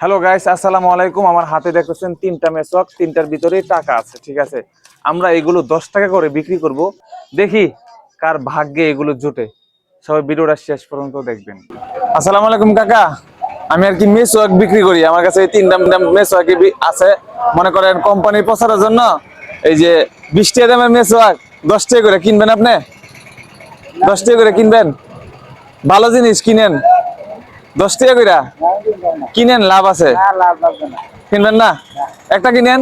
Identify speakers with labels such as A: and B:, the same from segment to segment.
A: Hello guys আসসালামু আলাইকুম। আমার হাতে দেখতেছেন তিনটা মেসওয়াক তিনটার ভিতরেই টাকা আছে, ঠিক আছে? আমরা এগুলো দশ টাকা করে বিক্রি করব। দেখি কার ভাগ্যে এগুলো জুটে। সবাই ভিডিওটা শেষ পর্যন্ত দেখবেন। আসসালামু আলাইকুম, কাকা। আমি আর কি মেসওয়াক বিক্রি করি। আমার কাছে এই তিনটা মেসওয়াক আছে। মনে করেন কোম্পানি প্রচারের জন্য এই যে বিশ টাকা দামের মেসওয়াক দশ টাকা করে। কিনবেন আপনি? দশ টাকা করে কিনবেন? ভালো জিনিস কিনেন। দশ টাকা করে কিনেন লাভ আছে? কিনবেন না? একটা কিনেন।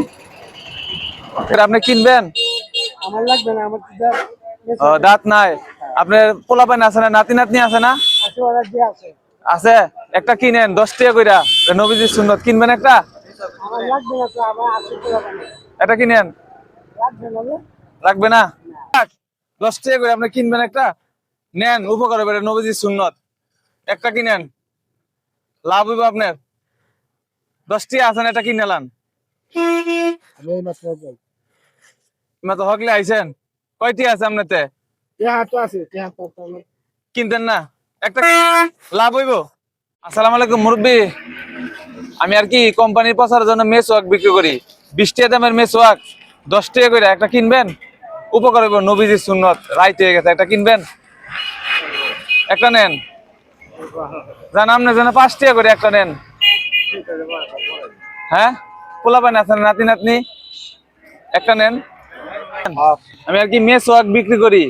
A: এটা আপনি কিনবেন? দাঁত নাই। আপনার পোলাপান আছে না নাতি নাতনি আছে না?
B: আছে
A: একটা কিনেন দশ টাকা কইরা। নবীজির সুন্নত। কিনবেন একটা?
B: না।
A: কিনেন।
B: লাগবে না
A: দশ টাকা করে আপনি কিনবেন একটা? নেন উপকার হবে এটা নবীজির সুন্নত। একটা কিনেন। লাভ হইব আপনার? দশটি আছেন একটা কিনে নেলাম।
B: মাত্র
A: হকলে আইছেন। কয়টি আছে আপনাতে। কিনতেন না? একটা লাভ হইব? আসসালামু আলাইকুম মুরব্বী। আমি আর কি কোম্পানির প্রচারের জন্য মেস ওয়াক বিক্রি করি। বিশ টাকা দামের মেস ওয়াক দশ টাকা করে একটা কিনবেন? উপকার হইব নবীজির সুন্নত রাইত হয়ে গেছে একটা কিনবেন? একটা নেন। জান আপনি যেন পাঁচ টাকা করে একটা নেন। হ্যাঁ? পোলাপান আছেন নাতি নাতনি? একটা নেন। আমি আর কি মেস ওয়াক বিক্রি করি।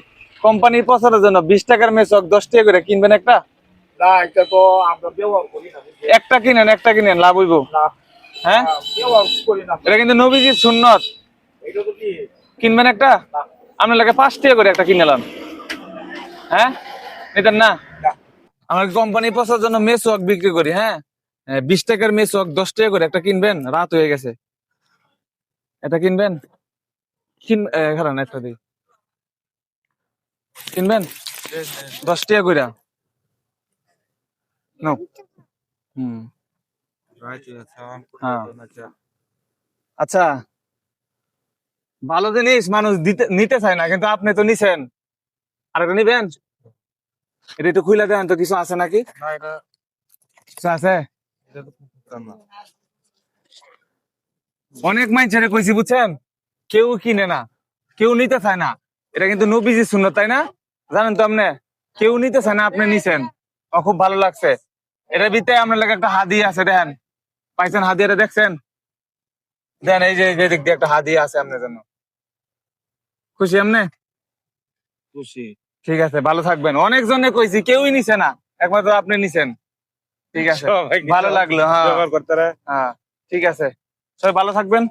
A: কোম্পানির প্রচারের জন্য বিশ টাকার মেস ওয়াক দশ টাকা করে। কিনবেন একটা? একটা কিনেন একটা কিনেন লাভ হইব। হ্যাঁ? এটা কিন্তু নবীজির সুন্নত। কিনবেন একটা? আপনার লাগে পাঁচ টাকা করে একটা কিনেলাম হ্যাঁ? নিতেন না। আমার কোম্পানি পচার জন্য মেস ওয়াক বিক্রি করি হ্যাঁ? বিশ টাকার মেস ওয়াক দশ টাকা করে একটা কিনবেন, রাত হয়ে গেছে। এটা কিনবেন? কিন একটা দিই। কিনবেন? দশ টাকা করে নো হুম। হ্যাঁ। আচ্ছা। ভালো জিনিস মানুষ দিতে, নিতে চায় না, কিন্তু আপনি তো নিছেন। আর একটা নিবেন? এটা একটু খুলে দেন তো কিছু আছে নাকি? কিছু আছে? অনেক কইছি বুঝছেন? কেউ কিনে না কেউ নিতে চায় না। এটা কিন্তু নবীজি শুনলো তাই না? জানেন তো আপনি? কেউ নিতে চায় না আপনি নিছেন। ও খুব ভালো লাগছে। এটা ভিতরে আপনার লাগে একটা হাদি আছে দেখেন। পাইছেন হাদিয়াটা দেখছেন? দেন এই যে এই যে দিক দিয়ে একটা হাদি আছে আপনার জন্য। খুশি আপনি?
B: খুশি।
A: ঠিক আছে ভালো থাকবেন। অনেক জনে কইছি কেউই নিছে না। একমাত্র আপনি নিছেন। ঠিক আছে ভালো লাগল হ্যাঁ। হ্যাঁ ঠিক আছে। সবাই ভালো থাকবেন।